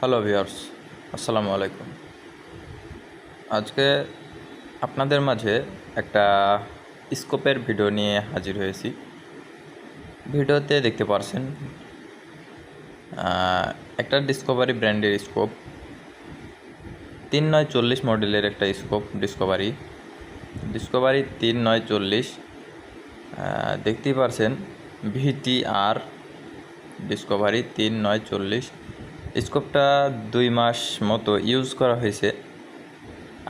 Hello viewers আসসালামু আলাইকুম আজকে আপনাদের মাঝে একটা স্কোপের ভিডিও নিয়ে হাজির হয়েছি। ভিডিওতে দেখতে পারছেন একটা ডিসকভারি ব্র্যান্ডের স্কোপ তিন নয় চল্লিশ মডেলের একটা স্কোপ ডিসকভারি ডিসকভারি তিন নয় চল্লিশ দেখতেই পারছেন ভিটি আর ডিসকভারি তিন নয় চল্লিশ। স্কোপটা দুই মাস মতো ইউজ করা হয়েছে।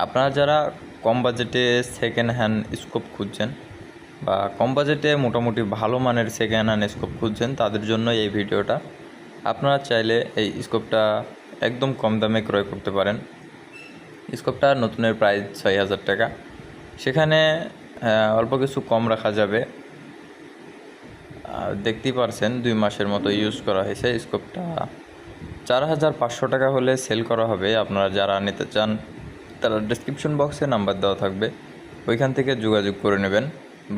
আপনারা যারা কম বাজেটে সেকেন্ড হ্যান্ড স্কোপ খুঁজছেন বা কম বাজেটে মোটামুটি ভালো মানের সেকেন্ড হ্যান্ড স্কোপ খুঁজছেন, তাদের জন্য এই ভিডিওটা। আপনারা চাইলে এই স্কোপটা একদম কম দামে ক্রয় করতে পারেন। স্কোপটা নতুনের প্রাইস ছয় হাজার টাকা। সেখানে অল্প কিছু কম রাখা যাবে। দেখতেই পারছেন, দুই মাসের মতো ইউজ করা হয়েছে স্কোপটা চার হাজার পাঁচশো টাকা হলে সেল করা হবে। আপনারা যারা নিতে চান, তারা ডিসক্রিপশন বক্সে নাম্বার দেওয়া থাকবে। ওইখান থেকে যোগাযোগ করে নেবেন।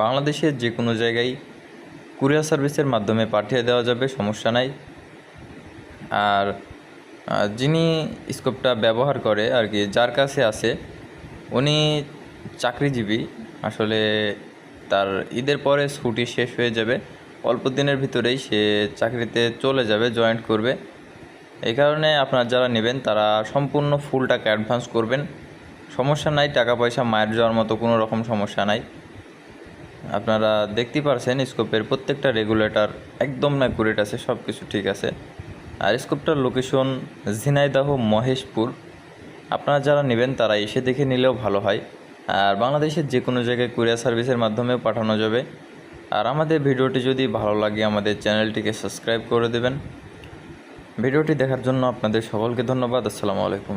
বাংলাদেশের যে কোনো জায়গায় কুরিয়ার সার্ভিসের মাধ্যমে পাঠিয়ে দেওয়া যাবে, সমস্যা নাই। আর যিনি স্কোপটা ব্যবহার করে আর কি, যার কাছে আছে, উনি চাকরিজীবী। আসলে তার ঈদের পরে ছুটি শেষ হয়ে যাবে। অল্প দিনের ভিতরেই সে চাকরিতে চলে যাবে জয়েন্ট করবে। এই কারণে আপনার যারা নেবেন, তারা সম্পূর্ণ ফুল টাকা অ্যাডভান্স করবেন। সমস্যা নাই টাকা পয়সা মায়ের যাওয়ার মতো কোনো রকম সমস্যা নাই। আপনারা দেখতেই পারছেন, স্কোপের প্রত্যেকটা রেগুলেটর একদম না ন্যাকুরেট আছে সব কিছু ঠিক আছে। আর স্কোপটার লোকেশন ঝিনাইদহ, মহেশপুর। আপনারা যারা নেবেন, তারা এসে দেখে নিলেও ভালো হয়। আর বাংলাদেশের যে কোনো জায়গায় কুরিয়ার সার্ভিসের মাধ্যমেও পাঠানো যাবে। আর আমাদের ভিডিওটি যদি ভালো লাগে, আমাদের চ্যানেলটিকে সাবস্ক্রাইব করে দেবেন। ভিডিওটি দেখার জন্য আপনাদের সকলকে ধন্যবাদ। আসসালামু আলাইকুম।